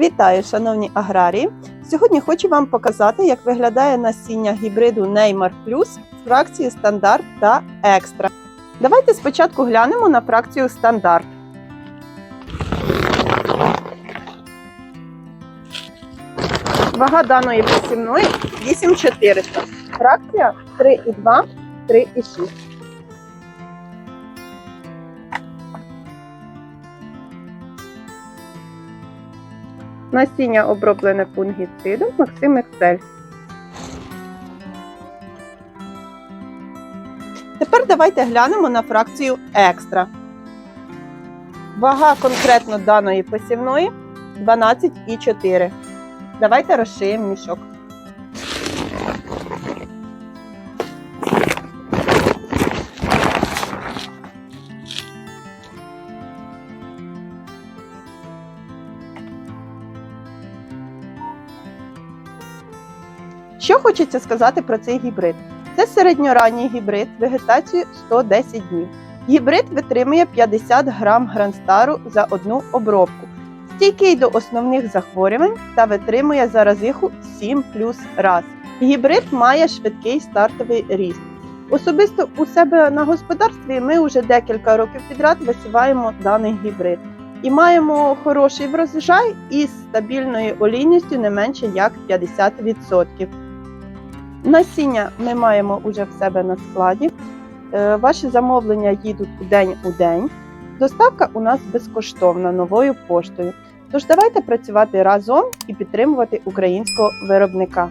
Вітаю, шановні аграрії! Сьогодні хочу вам показати, як виглядає насіння гібриду Neymar Plus фракції стандарт та екстра. Давайте спочатку глянемо на фракцію стандарт. Вага даної посівної 8400. Фракція 3,2, 3,6. Насіння оброблене фунгіцидом Максим Ексель. Тепер давайте глянемо на фракцію екстра. Вага конкретно даної посівної 12,4. Давайте розшиємо мішок. Що хочеться сказати про цей гібрид? Це середньоранній гібрид вегетацією 110 днів. Гібрид витримує 50 грам гранстару за одну обробку, стійкий до основних захворювань та витримує заразиху 7 плюс раз. Гібрид має швидкий стартовий ріст. Особисто у себе на господарстві ми вже декілька років підряд висіваємо даний гібрид і маємо хороший врожай із стабільною олійністю не менше як 50%. Насіння ми маємо уже в себе на складі. Е, Ваші замовлення їдуть день у день. Доставка у нас безкоштовна новою поштою. Тож давайте працювати разом і підтримувати українського виробника.